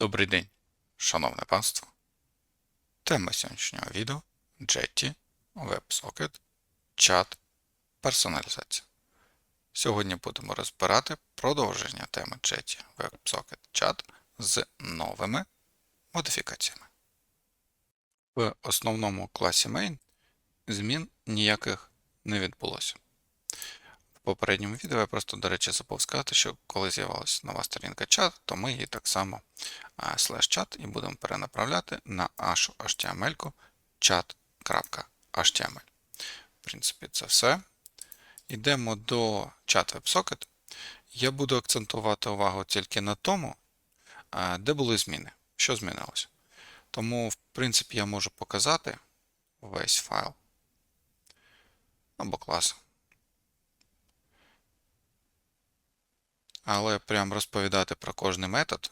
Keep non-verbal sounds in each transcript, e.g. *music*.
Добрий день, шановне панство. Тема сьогоднішнього відео Jetty, WebSocket, чат, персоналізація. Сьогодні будемо розбирати продовження теми Jetty, WebSocket, чат з новими модифікаціями. В основному класі main змін ніяких не відбулося. Попередньому відео я просто, до речі, забув сказати, що коли з'явилася нова сторінка чат, то ми її так само слеш чат і будемо перенаправляти на нашу HTML chat.html. В принципі, це все. Йдемо до чат WebSocket. Я буду акцентувати увагу тільки на тому, де були зміни, що змінилося. Тому, в принципі, я можу показати весь файл або клас. Але прям розповідати про кожний метод,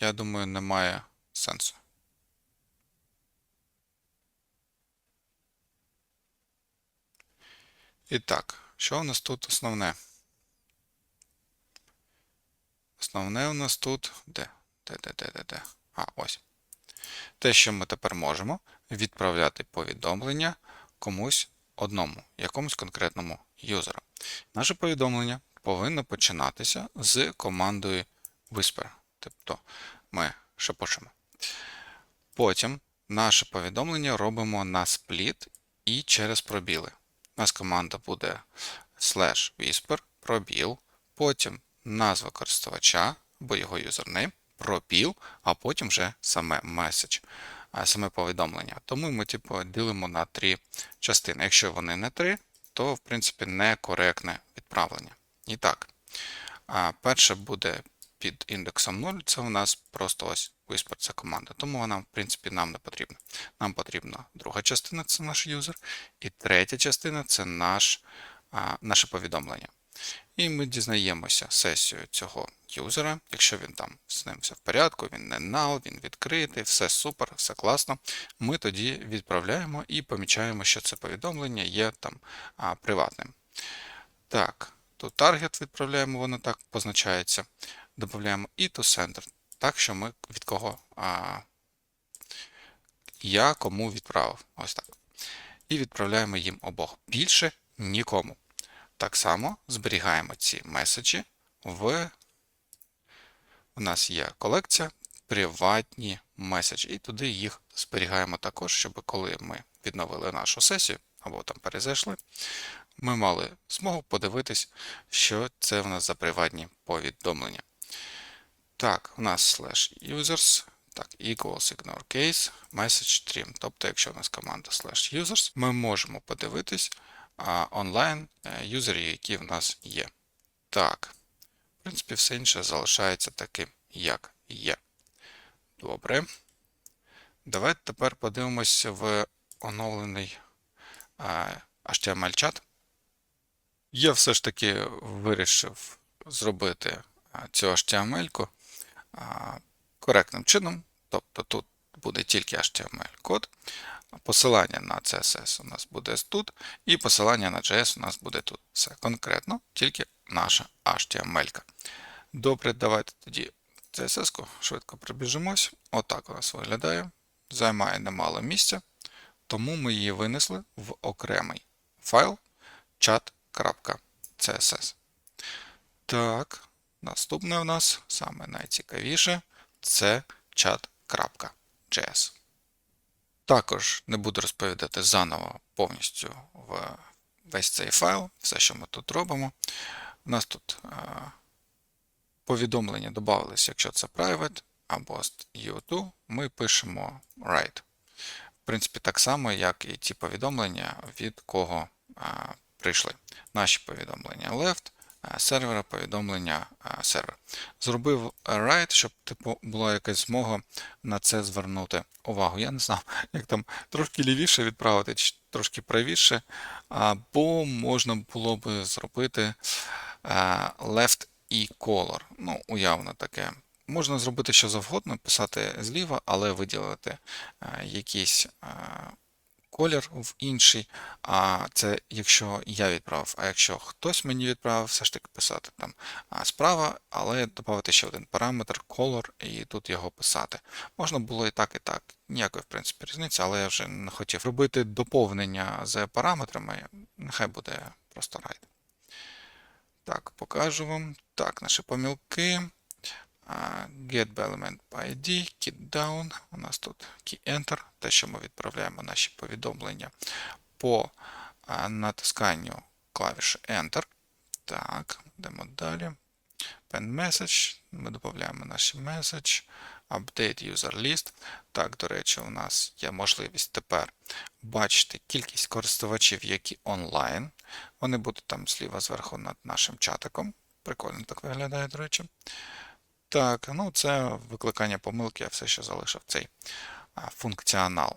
я думаю, немає сенсу. І так, що у нас тут основне? Основне у нас тут де? Де, де, де, де, де? А, ось. Те, що ми тепер можемо відправляти повідомлення комусь одному, якомусь конкретному юзеру. Наше повідомлення повинно починатися з командою Whisper. Тобто ми шепочемо. Потім наше повідомлення робимо на спліт і через пробіли. У нас команда буде slash whisper, пробіл, потім назва користувача або його юзернейм, пробіл, а потім вже саме меседж, саме повідомлення. Тому ми типу, ділимо на три частини. Якщо вони не три, то в принципі некоректне відправлення. І так, перше буде під індексом 0, це у нас просто ось Whisper це команда. Тому вона, в принципі, нам не потрібна. Нам потрібна друга частина це наш юзер, і третя частина це наш, а, наше повідомлення. І ми дізнаємося сесію цього юзера. Якщо він там з ним все в порядку, він не null, він відкритий, все супер, все класно. Ми тоді відправляємо і помічаємо, що це повідомлення є там а, приватним. Так, тут таргет відправляємо, воно так позначається додаємо і to sender. Так, що ми від кого а, я кому відправив. Ось так. І відправляємо їм обох. Більше нікому. Так само зберігаємо ці меседжі в. У нас є колекція приватні меседжі. І туди їх зберігаємо також, щоб коли ми відновили нашу сесію або там перезайшли, ми мали змогу подивитись, що це в нас за приватні повідомлення. Так, у нас slash users. Так, equals ignore case, message trim. Тобто, якщо у нас команда slash users, ми можемо подивитись онлайн е, юзери, які в нас є. Так, в принципі, все інше залишається таким, як є. Добре. Давайте тепер подивимося в оновлений HTML-чат. Я все ж таки вирішив зробити цю HTML-ку коректним чином. Тобто тут буде тільки HTML-код, посилання на CSS у нас буде тут, і посилання на JS у нас буде тут. Все конкретно, тільки наша HTML. Добре, давайте тоді CSS-ку швидко прибіжимось. Отак у нас виглядає. Займає немало місця, тому ми її винесли в окремий файл chat.css. Так, Наступне у нас саме найцікавіше це chat.js. Також не буду розповідати заново повністю в весь цей файл, все, що ми тут робимо. У нас тут е, повідомлення додавалися, якщо це private або U2, ми пишемо write. В принципі, так само, як і ті повідомлення, від кого е, прийшли. Наші повідомлення left. Е, сервера повідомлення е, сервер. Зробив write, щоб типу, була якась змога на це звернути увагу. Я не знав, *laughs* як там трошки лівіше відправити, чи трошки правіше, або можна було би зробити е, left і color. Ну, уявно таке. Можна зробити що завгодно, писати зліва, але виділити якийсь колір в інший. А це якщо я відправив. А якщо хтось мені відправив, все ж таки писати там справа, але додати ще один параметр color і тут його писати. Можна було і так, і так. Ніякої, в принципі, різниці, але я вже не хотів робити доповнення з параметрами. Нехай буде просто райд. Так, покажу вам. Так, наші помилки. Get by element by ID, key down. У нас тут key enter, те, що ми відправляємо наші повідомлення по натисканню клавіші Enter. Так, йдемо далі. Pen message. Ми додаємо наш меседж. Update user list. Так, до речі, у нас є можливість тепер бачити кількість користувачів, які онлайн. Вони будуть там зліва зверху над нашим чатиком. Прикольно так виглядає, до речі. Так, ну це викликання помилки, я все ще залишив цей функціонал.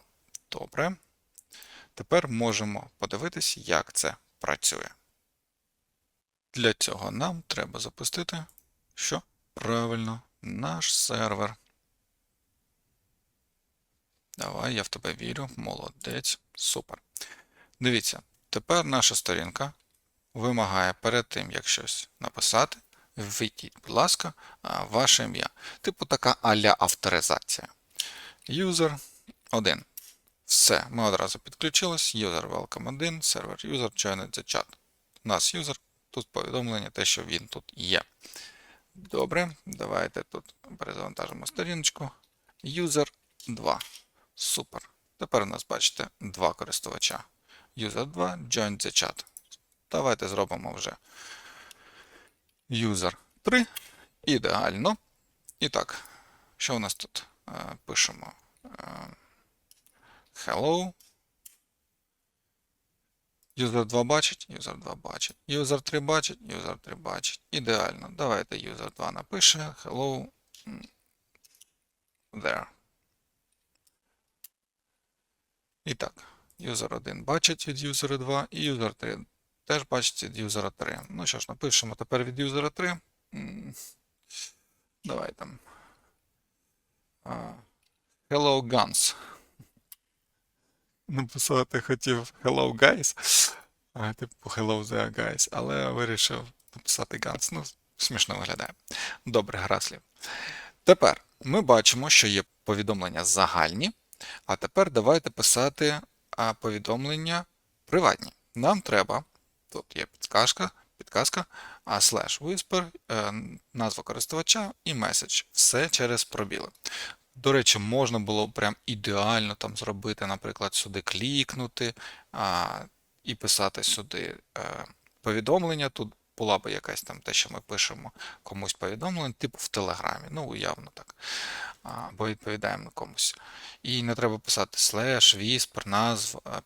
Добре. Тепер можемо подивитись, як це працює. Для цього нам треба запустити, що правильно, наш сервер. Давай, я в тебе вірю. Молодець. Супер. Дивіться, тепер наша сторінка вимагає перед тим, як щось написати, введіть, будь ласка, ваше ім'я. Типу така аля авторизація. User 1. Все, ми одразу підключились. User welcome 1, сервер user joined the chat. У нас user, тут повідомлення, те, що він тут є. Добре, давайте тут перезавантажимо сторіночку. User 2. Супер. Тепер у нас, бачите, два користувача. User 2, join the chat. Давайте зробимо вже user 3. Ідеально. І так, що у нас тут? Е, Пишемо е, hello. User 2 бачить, user 2 бачить. User 3 бачить, user 3 бачить. Ідеально. Давайте user 2 напише hello there. І так, user 1 бачить від user 2 і user 3 теж бачить від user 3. Ну що ж, напишемо тепер від user 3. М, Давай там. Hello Guns. Написати хотів Hello Guys. А, типу Hello there guys, але вирішив написати Guns. Ну, смішно виглядає. Добре, гра слів. Тепер ми бачимо, що є повідомлення загальні, а тепер давайте писати повідомлення приватні. Нам треба, тут є підказка, підказка, а slash whisper, е, назва користувача і меседж. Все через пробіли. До речі, можна було прям ідеально там зробити, наприклад, сюди клікнути а, і писати сюди е, повідомлення. Тут була б якась там те, що ми пишемо комусь повідомлення, типу в Телеграмі. Ну, уявно так. Бо відповідаємо комусь. І не треба писати слеш, віспер, назва, е,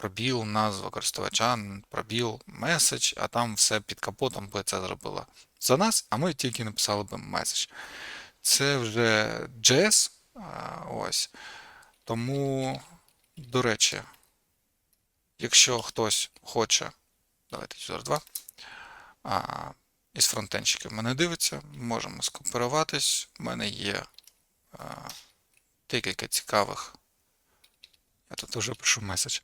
пробіл, назва користувача, пробіл, меседж, а там все під капотом би це зробило за нас, а ми тільки написали би меседж. Це вже JS. Ось. Тому, до речі, якщо хтось хоче, давайте user 2, із фронтенщиків мене дивиться, можемо скооперуватись. У мене є декілька цікавих. Я тут вже пишу меседж.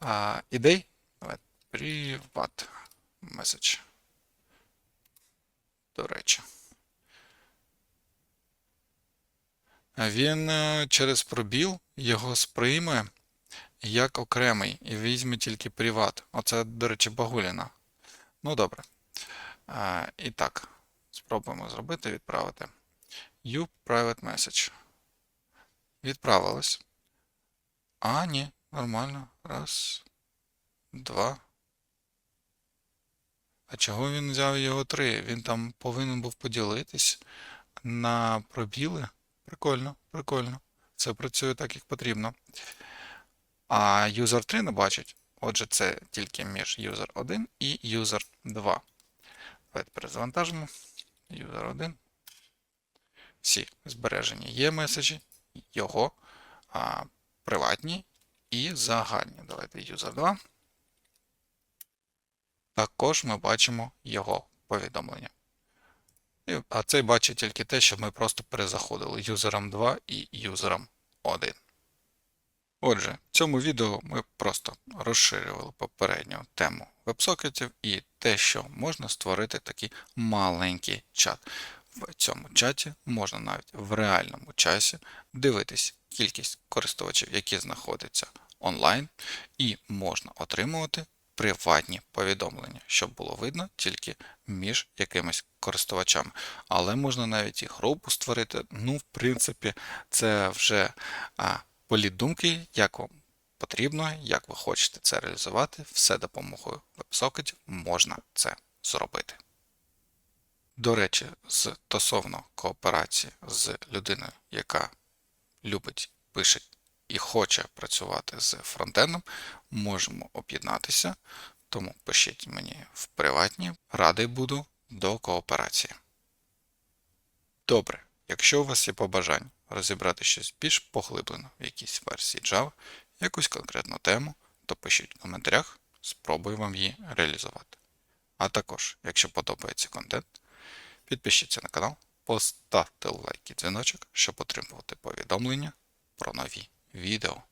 А, ідей. Давайте. Приват. Меседж. До речі. Він е, через пробіл його сприйме як окремий і візьме тільки приват. Оце, до речі, багуліна. Ну, добре. А, і так, спробуємо зробити, відправити. You private message. Відправилось. А, ні, нормально. Раз, два. А чого він взяв його три? Він там повинен був поділитись на пробіли. Прикольно, прикольно. Це працює так, як потрібно. А user 3 не бачить. Отже, це тільки між user 1 і user 2. Давайте перезавантажимо. User 1. Всі збережені є меседжі, його а, приватні і загальні. Давайте user 2. Також ми бачимо його повідомлення. А цей бачить тільки те, що ми просто перезаходили юзером 2 і юзером 1. Отже, в цьому відео ми просто розширювали попередню тему вебсокетів і те, що можна створити такий маленький чат. В цьому чаті можна навіть в реальному часі дивитись кількість користувачів, які знаходяться онлайн, і можна отримувати приватні повідомлення, щоб було видно тільки між якимись користувачами. Але можна навіть і групу створити. Ну, в принципі, це вже а, політ думки, як вам потрібно, як ви хочете це реалізувати, все допомогою вебсокетів можна це зробити. До речі, стосовно кооперації з людиною, яка любить, пише і хоче працювати з фронтендом, можемо об'єднатися, тому пишіть мені в приватні, радий буду до кооперації. Добре, якщо у вас є побажання розібрати щось більш поглиблено в якійсь версії Java, якусь конкретну тему, то пишіть в коментарях, спробую вам її реалізувати. А також, якщо подобається контент, підпишіться на канал, поставте лайк і дзвіночок, щоб отримувати повідомлення про нові відео.